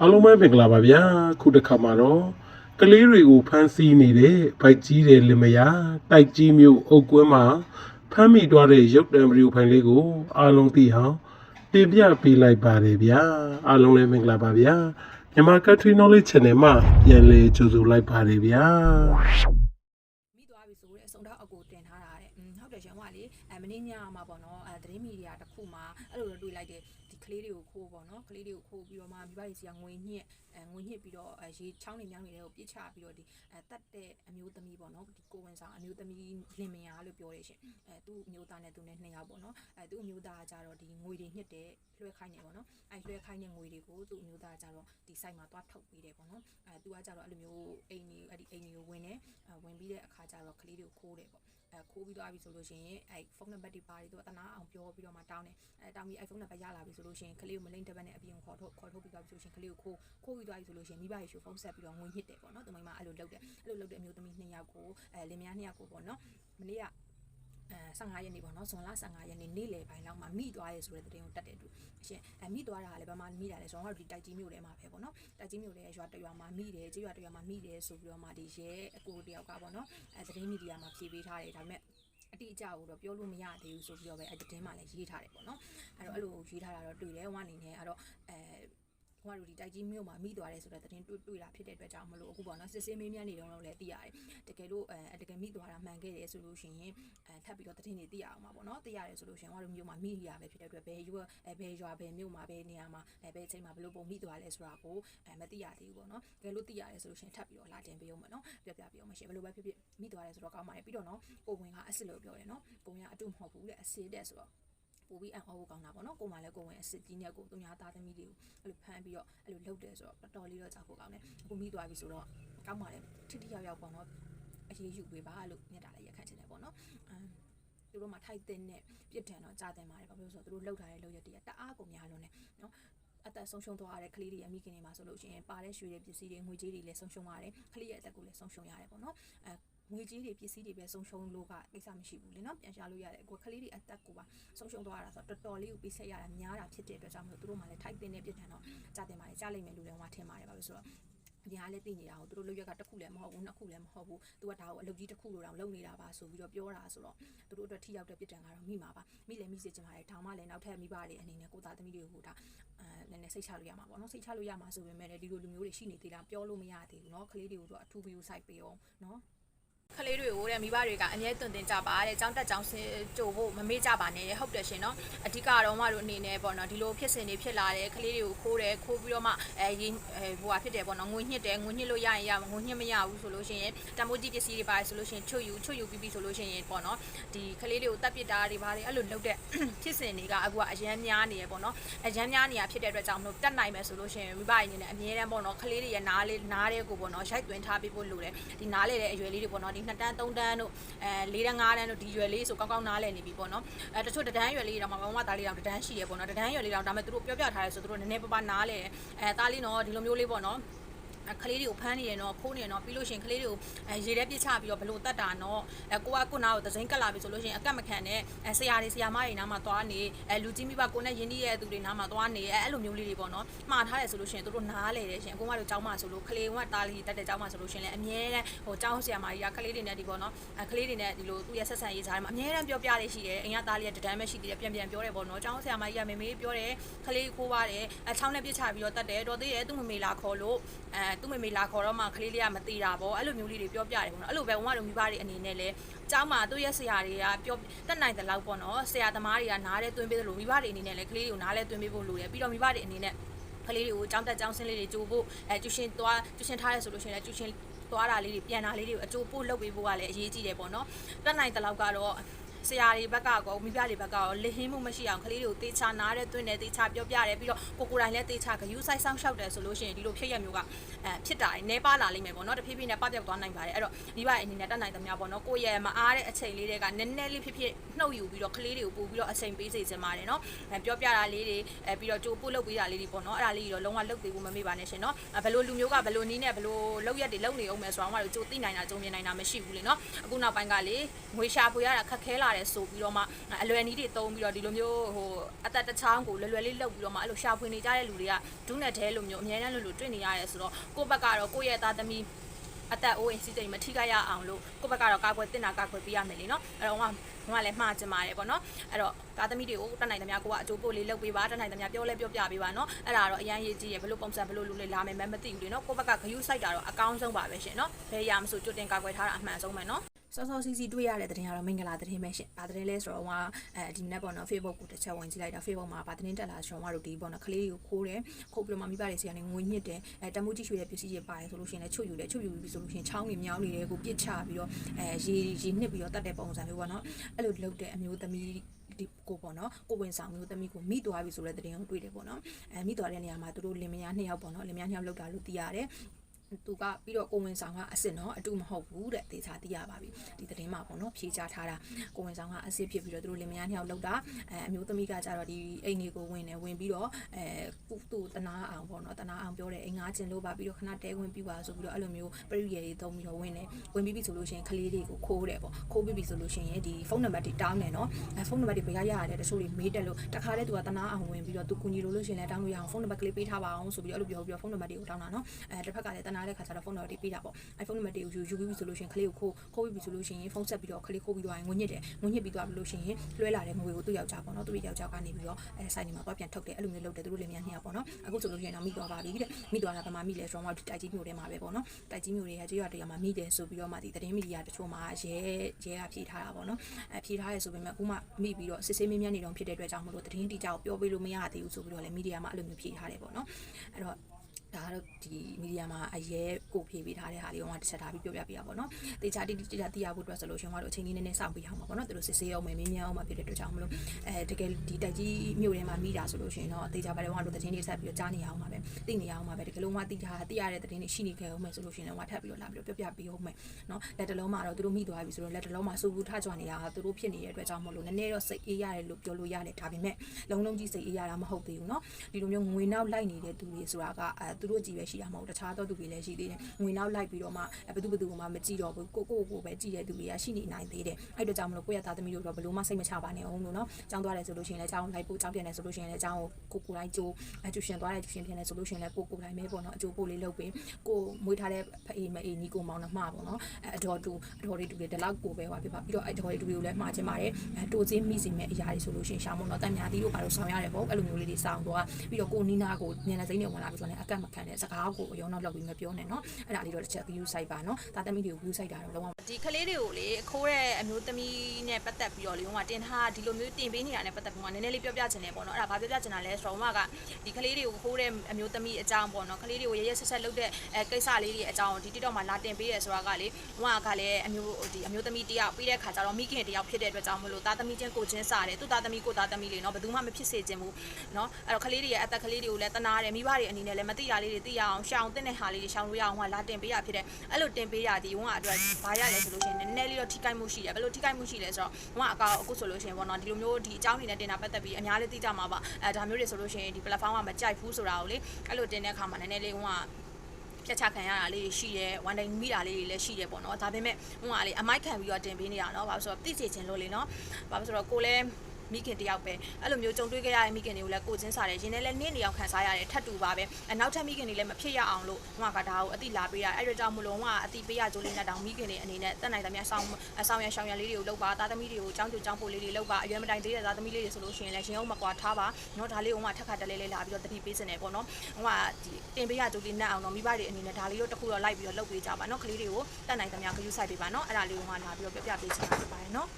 အားလုံးပဲမင်္ဂလာပါဗျာခုတစ်ခါမှာတော့ကလေးတွေကိုဖမ်းဆီးနေတဲ့ဗိုက်ကြီးတဲ့လင်မယားတိုက်ကြီးမျိုးအုတ်ကွင်းမှာဖမ်းမိသွားတဲ့ရုပ်တံဗီဒီယိုဖိုင်လေးကိုအားလုံးသိအောင်တင်ပြပေးလိုက်ပါတယ်ဗျာအားလုံးလည်းမင်္ဂလာပါဗျာမြန်မာ Country Knowledge Channel မှာပြန်လည်ကြိုဆိုလိုက်ပါတယ်ဗျာ မိသွားပြီဆိုတဲ့အစုံတော့အကိုတင်ထားတာတဲ့อืมဟုတ်တယ်ရှင်ဟိုကလေအဲမင်းညမှာပေါ့နော်အဲသတင်းမီဒီယာတစ်ခုမှာအဲ့လိုတော့တွေ့လို က်တယ်ဒီကလေးတွေကိုခိုးပေါ့နော်ကလေးတွေကိုခိုးပြီးတော့မှမိဘတွေစီကငွေညှစ်အဲငွေညှစ်ပြီးတော့အဲရေချောင်းနေမြောင်းနေတဲ့ကိုပြစ်ချပြီးတော့ဒီအဲတတ်တဲ့အမျိုးသမီးပေါ့နော်ဒီကိုဝင်ဆောင်အမျိုးသမီးလင်မယားလို့ပြောတယ်ရှင်အဲသူ့အမျိုးသားနဲ့သူနဲ့နှစ်ယောက်ပေါ့နော်အဲသူ့အမျိုးသားကကြတော့ဒီငွေတွေညှစ်တဲ့လွှဲခိုင်းနေပေါ့နော်အဲလွှဲခိုင်းတဲ့ငွေတွေကိုသူ့အမျိုးသားကကြတော့ဒီ site မှာသွားထုတ်ပေးတယ်ပေါ့နော်အဲသူကကြတော့အဲ့လိုမျိုးအိမ်ကြီးအဲ့ဒီအိမ်ကြီးကိုဝင်တယ်အဲဝင်ပြီးတဲ့အခါကျတော့ကလေးတွေကိုခိုးတယ်ပေါ့ အဲခိုးပြီးသွားပြီဆိုလို့ရှိရင်အဲဖုန်းနံပါတ်တွေပါတယ်သူကတနာအောင်ပြောပြီးတော့မှတောင်းတယ်အဲတောင်းပြီးအဲဖုန်းနံပါတ်ရလာပြီဆိုလို့ရှိရင်ကလေးကိုမလိမ့်တစ်ပတ်နဲ့အပြင်ခေါ်ထုတ်ခေါ်ထုတ်ပြီးသွားပြီဆိုလို့ရှိရင်ကလေးကိုခိုးခိုးပြီးသွားပြီဆိုလို့ရှိရင်မိဘရေရှိုဖုန်းဆက်ပြီးတော့ငွေညစ်တယ်ပေါ့နော်သူမိမအဲ့လိုလုပ်တယ်အဲ့လိုလုပ်တဲ့အမျိုးသမီးနှစ်ယောက်ကိုအဲလင်မယားနှစ်ယောက်ကိုပေါ့နော်မနေ့ကအဲ 15ရက်နေ့ပေါ့နော်ဇွန်လ15ရက်နေ့နေ့လယ်ပိုင်းလောက်မှာမိသွားရဲဆိုတဲ့သတင်းကိုတက်တယ်သူအရှင်အဲမိသွားတာကလည်းဘာမှမိတာလဲဆိုတော့ဒီတိုက်ကြီးမြို့ထဲမှာပဲပေါ့နော်တိုက်ကြီးမြို့ထဲရွာတရွာမှာမိတယ်ကြေးရွာတရွာမှာမိတယ်ဆိုပြီးတော့မှဒီရဲအကိုတယောက်ကပေါ့နော်အဲသတင်းမီဒီယာမှာဖြေပေးထားတယ်ဒါပေမဲ့အတိအကျကိုတော့ပြောလို့မရသေးဘူးဆိုပြီးတော့ပဲအဲ့တင်းမှလည်းရေးထားတယ်ပေါ့နော်အဲ့တော့အဲ့လိုရေးထားတာတော့တွေ့တယ်ဟိုအနေနဲ့အဲ့တော့အဲ ဟိုကတို့ဒီတိုက်ကြီးမြို့မှာမိသွားတယ်ဆိုတော့သတင်းတွေ့တွေ့တာဖြစ်တဲ့အတွက်ကြောင့်မလို့အခုပေါ့နော်စစ်စင်းမေးမြန်းနေတော့လည်းသိရတယ်တကယ်လို့အဲတကယ်မိသွားတာမှန်ခဲ့တယ်ဆိုလို့ရှိရင်အဲထပ်ပြီးတော့သတင်းတွေသိရအောင်ပါပေါ့နော်သိရတယ်ဆိုလို့ရှိရင်ဟိုကတို့မြို့မှာမိရပဲဖြစ်တဲ့အတွက်ဘယ်ရွာအဲဘယ်ရွာဘယ်မြို့မှာဘယ်နေရာမှာအဲဘယ်အချိန်မှာဘယ်လိုပုံမိသွားလဲဆိုတာကိုအဲမသိရသေးဘူးပေါ့နော်တကယ်လို့သိရတယ်ဆိုလို့ရှိရင်ထပ်ပြီးတော့လာတင်ပေးအောင်ပေါ့နော်ပြပြပြအောင်မရှိဘယ်လိုပဲဖြစ်ဖြစ်မိသွားတယ်ဆိုတော့ကောင်းပါတယ်ပြီးတော့နော်ကိုဝင်ကအစ်စ်လို့ပြောတယ်နော်ကိုဝင်ကအတူမဟုတ်ဘူးတဲ့အစစ်တဲ့ဆိုတော့ ပို့ပြီးအံ့ဩဖို့ကောင်းတာပေါ့နော်ကိုမှလည်းကိုဝင်အစ်စ်ကြီးနဲ့ကိုသူများသားသမီးတွေကိုအဲ့လိုဖမ်းပြီးတော့အဲ့လိုလှုပ်တယ်ဆိုတော့တော်တော်လေးတော့ကြောက်ဖို့ကောင်းတယ်အခုမိသွားပြီဆိုတော့ကောင်းပါလေထိထိရောက်ရောက်ပေါ့နော်အရေးယူပေးပါလို့မြတ်တာလည်းရက်ခန့်ချင်တယ်ပေါ့နော်အမ်သူတို့မှထိုက်တဲ့နဲ့ပြစ်ဒဏ်တော့ကြာတင်ပါတယ်ဘာဖြစ်လို့ဆိုတော့သူတို့လှုပ်ထားတဲ့လှုပ်ရက်တွေကတအားကိုများလို့ ਨੇ နော်အသက်ဆုံးရှုံးသွားတဲ့ကလေးတွေရဲ့မိခင်တွေမှာဆိုလို့ရှိရင်ပါတဲ့ရွှေတွေပစ္စည်းတွေငွေကြေးတွေလည်းဆုံးရှုံးရတယ်ကလေးရဲ့အသက်ကိုလည်းဆုံးရှုံးရတယ်ပေါ့နော်အဲ ငွေကြေးတွေပစ္စည်းတွေပဲဆုံးရှုံးလို့ကကိစ္စမရှိဘူးလေနော်ပြန်ရှာလို့ရတယ်အခုကလေးတွေအသက်ကိုပါဆုံးရှုံးသွားတာဆိုတော့တော်တော်လေးကိုပေးဆက်ရတာများတာဖြစ်တဲ့အတွက်ကြောင့်မလို့သူတို့မှလည်းထိုက်တဲ့နဲ့ပြစ်ဒဏ်တော့ကြာတင်ပါတယ်ကြာလိမ့်မယ်လို့လည်းဟိုထင်ပါတယ်ဘာလို့ဆိုတော့အပြင်ကလည်းသိနေတာကိုသူတို့လုပ်ရက်ကတစ်ခုလည်းမဟုတ်ဘူးနှစ်ခုလည်းမဟုတ်ဘူးသူကဒါကိုအလုပ်ကြီးတစ်ခုလိုတောင်လုပ်နေတာပါဆိုပြီးတော့ပြောတာဆိုတော့သူတို့အတွက်ထိရောက်တဲ့ပြစ်ဒဏ်ကတော့မိမှာပါမိလည်းမိစေချင်ပါတယ်ထောင်မှလည်းနောက်ထပ်မိဘတွေအနေနဲ့ကိုသားသမီးတွေကိုဒါအဲနည်းနည်းစိတ်ချလို့ရမှာပေါ့နော်စိတ်ချလို့ရမှာဆိုပေမဲ့လည်းဒီလိုလူမျိုးတွေရှိနေသေးတာပြောလို့မရသေးဘူးเนาะကလေးတွေကိုတော့အထူးပြီးစိုက်ပေးအောင်เนาะ ကလေးတွေကိုတဲ့မိဘတွေကအမြဲတွင်တင်ကြပါတဲ့ចောင်းတက်ចောင်းစင်ကြို့ဖို့မမေ့ကြပါနဲ့ဟုတ်တယ်ရှင်နော်အဓိကတော့မတို့အနေနဲ့ပေါ့နော်ဒီလိုဖြစ်စဉ်တွေဖြစ်လာတယ်ကလေးတွေကိုခိုးတယ်ခိုးပြီးတော့မှအဲရင်အဲဟိုဟာဖြစ်တယ်ပေါ့နော်ငွေညှစ်တယ်ငွေညှစ်လို့ရရင်ရငွေညှစ်မရဘူးဆိုလို့ရှိရင်တမိုးကြီးပစ္စည်းတွေပါတယ်ဆိုလို့ရှိရင်ချွတ်ယူချွတ်ယူပြီးပြီဆိုလို့ရှိရင်ပေါ့နော်ဒီကလေးတွေကိုတတ်ပစ်တာတွေပါတယ်အဲ့လိုလုပ်တဲ့ဖြစ်စဉ်တွေကအခုကအရန်များနေရပေါ့နော်အရန်များနေရဖြစ်တဲ့အတွက်ကြောင့်မလို့တတ်နိုင်မယ်ဆိုလို့ရှိရင်မိဘအနေနဲ့အမြဲတမ်းပေါ့နော်ကလေးတွေရဲ့နားလေးနားလေးကိုပေါ့နော်ရိုက်သွင်းထားပေးဖို့လိုတယ်ဒီနားလေးတဲ့အရွယ်လေးတွေပေါ့နော်ဒီ2တန်း3တန်းတို့အဲ4တန်း5တန်းတို့ဒီရွယ်လေးဆိုကောင်းကောင်းနားလည်နေပြီပေါ့နော်အဲတချို့တန်းရွယ်လေးတော့မမမသားလေးတော့တန်းရှိရပေါ့နော်တန်းရွယ်လေးတော့ဒါပေမဲ့သူတို့ပြောပြထားရဲဆိုသူတို့နည်းနည်းပါးပါးနားလဲအဲသားလေးနော်ဒီလိုမျိုးလေးပေါ့နော် ကလေးတွေကိုဖမ်းနေရတော့ခိုးနေရတော့ပြီးလို့ရှိရင်ကလေးတွေကိုအဲရေထဲပြစ်ချပြီးတော့ဘလို့တတ်တာနော်အဲကိုကကိုနာကိုသစိမ်းကတ်လာပြီဆိုလို့ရှိရင်အကတ်မခံနဲ့အဲဆရာတွေဆရာမတွေနားမှာသွားနေအဲလူကြီးမိဘကိုနဲ့ယင်းနှီးရဲ့သူတွေနားမှာသွားနေအဲအဲ့လိုမျိုးလေးတွေပေါ့နော်မှားထားတယ်ဆိုလို့ရှိရင်တို့နားလေတယ်ရှင်အကုန်ကတော့ကြောင်းမှဆိုလို့ကလေးကတားလီတက်တဲ့ကြောင်းမှဆိုလို့ရှိရင်လည်းအမြဲတမ်းဟိုကြောင်းဆရာမကြီးကကလေးတွေနဲ့ဒီပေါ့နော်အဲကလေးတွေနဲ့ဒီလိုသူ့ရဲ့ဆက်ဆံရေးကြားထဲမှာအမြဲတမ်းပြောပြရရှိတယ်အိမ်ကတားလီရဲ့တဒန်းပဲရှိသေးတယ်ပြန်ပြန်ပြောတယ်ပေါ့နော်ကြောင်းဆရာမကြီးကမေမေပြောတယ်ကလေးကိုပါတယ်အချောင်းနဲ့ပြစ်ချပြီးတော့တတ်တယ်တော်သေးတယ်သူ့မမေလာခေါ်လို့အဲသူ့မမေလာခေါ်တော့မှကလေးလေးကမသေးတာပေါ့အဲ့လိုမျိုးလေးတွေပြောပြတယ်ပေါ့နော်အဲ့လိုပဲဝမတို့မိဘတွေအနေနဲ့လည်းကျောင်းမှာသူ့ရဲ့ဆရာတွေကပြောတက်နိုင်တဲ့လောက်ပေါ့နော်ဆရာသမားတွေကနားလဲသွင်းပေးတယ်လို့မိဘတွေအနေနဲ့လည်းကလေးတွေကိုနားလဲသွင်းပေးဖို့လိုတယ်ပြီးတော့မိဘတွေအနေနဲ့ကလေးတွေကိုကျောင်းတက်ကျောင်းဆင်းလေးတွေကြိုးဖို့အဲကျူရှင်သွားကျူရှင်ထားရဲဆိုလို့ရှိရင်လည်းကျူရှင်သွားတာလေးတွေပြန်တာလေးတွေကိုအကျိုးပို့လုပ်ပေးဖို့ကလည်းအရေးကြီးတယ်ပေါ့နော်တက်နိုင်တဲ့လောက်ကတော့ ဆရာတွေဘက်ကကောမိဘတွေဘက်ကရောလဟင်းမှုမရှိအောင်ကလေးတွေကိုတေချာနားတဲ့တွင်းနဲ့တေချာပြောပြတယ်ပြီးတော့ကိုကိုယ်တိုင်လည်းတေချာဂယူးဆိုင်ဆောင်ရှောက်တယ်ဆိုလို့ရှိရင်ဒီလိုဖြစ်ရမျိုးကအဲဖြစ်တာနေပါလာလိမ့်မယ်ပေါ့နော်တဖြည်းဖြည်းနဲ့ပပြောက်သွားနိုင်ပါတယ်အဲ့တော့မိဘအနေနဲ့တတ်နိုင်သမျှပေါ့နော်ကိုယ့်ရဲ့မအားတဲ့အချိန်လေးတွေကနည်းနည်းလေးဖြစ်ဖြစ်နှုတ်ယူပြီးတော့ကလေးတွေကိုပို့ပြီးတော့အချိန်ပေးစေချင်ပါတယ်နော်အဲပြောပြတာလေးတွေအဲပြီးတော့ကြိုးပို့လုပ်ပေးတာလေးတွေပေါ့နော်အဲ့ဒါလေးတွေတော့လုံးဝလုပ်ပေးဖို့မမေ့ပါနဲ့ရှင်နော်ဘယ်လိုလူမျိုးကဘယ်လိုနီးနဲ့ဘယ်လိုလုပ်ရက်တွေလုပ်နေအောင်မယ်ဆိုတော့မှတို့ကြိုးသိနိုင်တာကြုံမြင်နိုင်တာမရှိဘူးလေနော်အခုနောက်ပိုင်းကလေငွေရှာဖွေရတာခက်ခဲလာရတယ်ဆိုပြီးတော့မှအလွယ်နည်းတွေသုံးပြီးတော့ဒီလိုမျိုးဟိုအသက်တစ်ချောင်းကိုလွယ်လွယ်လေးလှုပ်ပြီးတော့မှအဲ့လိုရှာဖွေနေကြတဲ့လူတွေကဒုနဲ့ဒဲလိုမျိုးအများနဲ့လိုလိုတွေ့နေရတယ်ဆိုတော့ကိုယ့်ဘက်ကတော့ကိုယ့်ရဲ့သားသမီးအသက်အိုးအိမ်စီးစိမ်မထိခိုက်ရအောင်လို့ကိုယ့်ဘက်ကတော့ကာကွယ်တင်တာကာကွယ်ပေးရမယ်လေနော်အဲ့တော့ဟိုကမလည်းမှားချင်ပါတယ်ပေါ့နော်အဲ့တော့သားသမီးတွေကိုတတ်နိုင်သမျှကိုကအချိုးပို့လေးလုပ်ပေးပါတတ်နိုင်သမျှပြောလဲပြောပြပေးပါနော်အဲ့ဒါတော့အရန်ရေးကြည့်ရဘလို့ပုံစံဘလို့လူလေးလာမယ်မမသိဘူးလေနော်ကိုယ့်ဘက်ကဂယုစိုက်တာတော့အကောင်းဆုံးပါပဲရှင်နော်ဘယ်ရမဆိုကြိုတင်ကာကွယ်ထားတာအမှန်ဆုံးပဲနော် စောစောစီစီတွေ့ရတဲ့သတင်းကတော့မင်္ဂလာသတင်းပဲရှင်။ဘာသတင်းလဲဆိုတော့ဟိုကအဲဒီနေ့ပေါ့နော် Facebook ကိုတစ်ချက်ဝင်ကြည့်လိုက်တာ Facebook မှာဘာသတင်းတက်လာဆိုတော့တို့ဒီပေါ့နော်ကလေးတွေကိုခိုးတယ်ခိုးပြီးတော့မှမိဘတွေစီကနေငွေညှစ်တယ်အဲတမှုကြီးရွှေတဲ့ပစ္စည်းတွေပါတယ်ဆိုလို့ရှိရင်လည်းချုပ်ယူတယ်ချုပ်ယူပြီးဆိုလို့ရှိရင်ချောင်းတွေမြောင်းတွေတွေကိုပြစ်ချပြီးတော့အဲရေရေနှစ်ပြီးတော့တတ်တဲ့ပုံစံမျိုးပေါ့နော်အဲ့လိုလုပ်တဲ့အမျိုးသမီးဒီကိုပေါ့နော်ကိုဝင်ဆောင်မျိုးသမီးကိုမိသွားပြီဆိုတဲ့သတင်းကိုတွေ့တယ်ပေါ့နော်အဲမိသွားတဲ့နေရာမှာသူတို့လင်မယားနှစ်ယောက်ပေါ့နော်လင်မယားနှစ်ယောက်လောက်တာလို့သိရတယ် သူကပြီးတော့ကိုဝင်ဆောင်ကအစ်စ်နော်အတူမဟုတ်ဘူးတဲ့သေချာသိရပါပြီဒီသတင်းမှာပေါ့နော်ဖြေချထားတာကိုဝင်ဆောင်ကအစ်စ်ဖြစ်ပြီးတော့သူတို့လင်မယားနှစ်ယောက်လောက်တာအဲအမျိုးသမီးကကြတော့ဒီအိမ်လေးကိုဝင်တယ်ဝင်ပြီးတော့အဲကုသူတနာအောင်ပေါ့နော်တနာအောင်ပြောတယ်အိမ်ငါကျင်လို့ပါပြီးတော့ခဏတဲဝင်ပြီးပါဆိုပြီးတော့အဲ့လိုမျိုးပရိယေတွေသုံးပြီးတော့ဝင်တယ်ဝင်ပြီးပြီဆိုလို့ရှိရင်ကလေးတွေကိုခိုးတယ်ပေါ့ခိုးပြီးပြီဆိုလို့ရှိရင်ဒီဖုန်းနံပါတ်တွေတောင်းတယ်နော်အဲဖုန်းနံပါတ်တွေဘယ်ရရရတယ်တချို့တွေမေးတယ်လို့တခါတည်းသူကတနာအောင်ဝင်ပြီးတော့သူကူညီလို့လို့ရှိရင်လည်းတောင်းလို့ရအောင်ဖုန်းနံပါတ်ကလေးပေးထားပါအောင်ဆိုပြီးတော့အဲ့လိုပြောပြီးတော့ဖုန်းနံပါတ်တွေကိုတောင်းတာနော်အဲတစ်ဖက်ကလည်းတနာတဲ့ခါကျတော့ဖုန်းနံပါတ်တွေပေးတာပေါ့အဲဖုန်းနံပါတ်တွေကိုယူယူပြီးပြီဆိုလို့ရှိရင်ကလေးကိုခိုးခိုးပြီးပြီဆိုလို့ရှိရင်ဖုန်းဆက်ပြီးတော့ကလေးခိုးပြီးတော့ငွေညစ်တယ်ငွေညစ်ပြီးသွားပြီလို့ရှိရင်လွှဲလာတဲ့ငွေကိုသူ့ယောက်ျားပေါ့နော်သူ့ယောက်ျားကနေပြီးတော့အဲဆိုင်နေမှာသွားပြန်ထုတ်တယ်အဲ့လိုမျိုးလုပ်တယ်သူတို့လည်းများနှစ်ယောက်ပေါ့နော်အခုဆိုလို့ရှိရင်တော့မိသွားပါပြီတဲ့မိသွားတာကမှမိလဲဆိုတော့တိုက်ကြီးမျိုးထဲမှာပဲပေါ့နော်တိုက်ကြီးမျိုးတွေကကြေးရွာတရားမှာမိတယ်ဆိုပြီးတော့မှဒီသတင်းမီဒီယာတချို့မှာရဲရဲကဖြေထားတာပေါ့နော်အဲဖြေထားရဲဆိုပေမဲ့အခုမှမိပြီးတော့စစ်ဆေးမင်းမြန်းနေတော့ဖြစ်တဲ့အတွက်ကြောင့်မလို့သတင်းတိကျကိုပြောပေးလို့မရသေးဘူးဆိုပြီးတော့လည်းမီဒီယာမှာအဲ့လိုမျိုးဖြေထားတယ်ပေါ့နော်အဲ့တော့ ဒါကတော့ဒီမီဒီယာမှာအရဲကိုဖြေပေးထားတဲ့ဟာလေးကိုမှတစ်ချက်ထားပြီးပြောပြပေးရပါတော့။တေချာတိတိကျကျသိရဖို့အတွက်ဆိုလို့ရှင်ကတော့အချိန်လေးနည်းနည်းစောင့်ပေးအောင်ပါပေါ့နော်။သူတို့စစ်ဆေးအောင်မယ်မင်းများအောင်မှာဖြစ်တဲ့အတွက်ကြောင့်မလို့အဲတကယ်ဒီတိုက်ကြီးမြို့ထဲမှာမိတာဆိုလို့ရှင်တော့တေချာပါတယ်ဟိုကတော့သတင်းတွေဆက်ပြီးတော့ကြားနေရအောင်ပါပဲ။သိနေရအောင်ပါပဲတကယ်လို့မှသိတာသိရတဲ့သတင်းတွေရှိနေခဲ့အောင်မယ်ဆိုလို့ရှင်လည်းဟိုထပ်ပြီးတော့လာပြီးတော့ပြောပြပေးအောင်မယ်နော်။လက်တလုံးမှာတော့သူတို့မိသွားပြီဆိုတော့လက်တလုံးမှာစူဘူးထကြွနေတာသူတို့ဖြစ်နေတဲ့အတွက်ကြောင့်မလို့နည်းနည်းတော့စိတ်အေးရတယ်လို့ပြောလို့ရတယ်ဒါပေမဲ့လုံးလုံးကြီးစိတ်အေးရတာမဟုတ်သေးဘူးနော်။ဒီလိုမျိုးငွေနောက်လိုက်နေတဲ့သူတွေဆိုတာကအဲသူတို့ကြည့်ပဲရှိတာမဟုတ်တခြားသောသူတွေလည်းရှိသေးတယ်ငွေနောက်လိုက်ပြီးတော့မှဘယ်သူဘယ်သူမှမကြည့်တော့ဘူးကိုကိုကိုပဲကြည့်တဲ့သူတွေကရှိနေနိုင်သေးတယ်အဲ့တော့ကြောင့်မလို့ကိုယ့်ရဲ့သားသမီးတို့တော့ဘလို့မှစိတ်မချပါနဲ့အောင်လို့နော်ကျောင်းသွားတယ်ဆိုလို့ရှိရင်လည်းကျောင်းလိုက်ဖို့ကျောင်းပြန်တယ်ဆိုလို့ရှိရင်လည်းကျောင်းကိုကိုကိုတိုင်းကြိုးအကျူရှင်သွားတယ်ကျူရှင်ပြန်တယ်ဆိုလို့ရှိရင်လည်းကိုကိုတိုင်းပဲပေါ့နော်အကျိုးပို့လေးလုပ်ပေးကိုမွေးထားတဲ့ဖအေးမအေးညီကိုမောင်နှမပေါ့နော်အတော်တူအတော်လေးတူလေးဒီလောက်ကိုပဲဟွာပြပါပြီးတော့အတော်လေးတူလေးကိုလည်းမှားချင်ပါတယ်တိုးစင်းမိစီမဲ့အရာတွေဆိုလို့ရှိရင်ရှာမို့နော်တန်ညာတီးတို့ဘာလို့ဆောင်ရတယ်ပေါ့အဲ့လိုမျိုးလေးတွေစောင်းသွားပြီးတော့ကိုနီနာကိုညနေစိမ့်နေဝင်လာပြီးဆိုတော့လည်းအကန့်မခံတဲ့စကားကိုအယောနောက်လောက်ပြီးမပြောနဲ့နော်အဲ့ဒါလေးတော့တစ်ချက် view site ပါနော်ဒါသမီးတွေကို view site တာတော့လုံးဝဒီကလေးတွေကိုလေခိုးတဲ့အမျိုးသမီးနဲ့ပတ်သက်ပြီးတော့လေဟိုကတင်ထားဒီလိုမျိုးတင်ပေးနေတာနဲ့ပတ်သက်ပြီးတော့နည်းနည်းလေးပြောပြချင်တယ်ပေါ့နော်အဲ့ဒါဘာပြောပြချင်တာလဲဆိုတော့ဟိုကဒီကလေးတွေကိုခိုးတဲ့အမျိုးသမီးအကြောင်းပေါ့နော်ကလေးတွေကိုရရဆက်ဆက်လုပ်တဲ့အဲကိစ္စလေးတွေအကြောင်းဒီ TikTok မှာလာတင်ပေးရဲဆိုတာကလေဟိုကလည်းအမျိုးဒီအမျိုးသမီးတယောက်ပြီးတဲ့ခါကျတော့မိခင်တယောက်ဖြစ်တဲ့အတွက်ကြောင့်မလို့သားသမီးချင်းကိုချင်းစားတယ်သူ့သားသမီးကိုသားသမီးလေးနော်ဘယ်သူမှမဖြစ်စေချင်ဘူးနော်အဲ့တော့ကလေးတွေရဲ့အသက်ကလေးတွေကိုလည်းတနာတယ်မိဘတွေအနေနဲ့လည်းမသိတာလေးတွေသိရအောင်ရှောင်တဲ့ဟာလေးတွေရှောင်လို့ရအောင်ဟိုလာတင်ပေးရဖြစ်တယ်အဲ့လိုတင်ပေးရဒီဝန်ကအတွက်ဘာရလဲဆိုလို့ရှိရင်နည်းနည်းလေးတော့ထိကိုက်မှုရှိတယ်ဘယ်လိုထိကိုက်မှုရှိလဲဆိုတော့ဝန်ကအကောအခုဆိုလို့ရှိရင်ပေါ့နော်ဒီလိုမျိုးဒီအကြောင်းတွေနဲ့တင်တာပတ်သက်ပြီးအများလေးသိကြမှာပါအဲဒါမျိုးတွေဆိုလို့ရှိရင်ဒီ platform ကမကြိုက်ဘူးဆိုတာကိုလေအဲ့လိုတင်တဲ့အခါမှာနည်းနည်းလေးဝန်ကပြတ်ချခံရတာလေးရှိရဲဝန်တိုင်းမိတာလေးတွေလည်းရှိရဲပေါ့နော်ဒါပေမဲ့ဟိုကလေအမိုက်ခံပြီးတော့တင်ပေးနေတာเนาะဘာလို့ဆိုတော့သိစေချင်လို့လေเนาะဘာလို့ဆိုတော့ကိုလည်း မိခင်တယောက်ပဲအဲ့လိုမျိုးကြုံတွေ့ခဲ့ရတဲ့မိခင်တွေကိုလည်းကိုချင်းစားတယ်ရင်းနဲ့လည်းနေ့နေအောင်ခန်းစားရတယ်ထပ်တူပါပဲအနောက်ထပ်မိခင်တွေလည်းမဖြစ်ရအောင်လို့ဟိုကဒါကိုအတိလာပေးတာအဲ့ဒါကြောင့်မလုံးဝအတိပေးရကြိုးလေးနဲ့တောင်မိခင်တွေအနေနဲ့တက်နိုင်သမျှဆောင်ဆောင်ရရှောင်ရလေးတွေကိုလုပ်ပါသားသမီးတွေကိုကြောင်းကြိုကြောင်းပို့လေးတွေလုပ်ပါအရွယ်မတိုင်သေးတဲ့သားသမီးလေးတွေဆိုလို့ရှိရင်လည်းရင်းအောင်မကွာထားပါနော်ဒါလေးဟိုကထပ်ခါတလဲလဲလာပြီးတော့တတိပေးစင်တယ်ပေါ့နော်ဟိုကဒီတင်ပေးရကြိုးလေးနဲ့အောင်တော့မိဘတွေအနေနဲ့ဒါလေးတော့တစ်ခုတော့လိုက်ပြီးတော့လုပ်ပေးကြပါနော်ကလေးတွေကိုတက်နိုင်သမျှဂရုစိုက်ပေးပါနော်အဲ့ဒါလေးဟိုကလာပြီးတော့ပြပြပေးချင်တာဖြစ်ပါတယ်နော်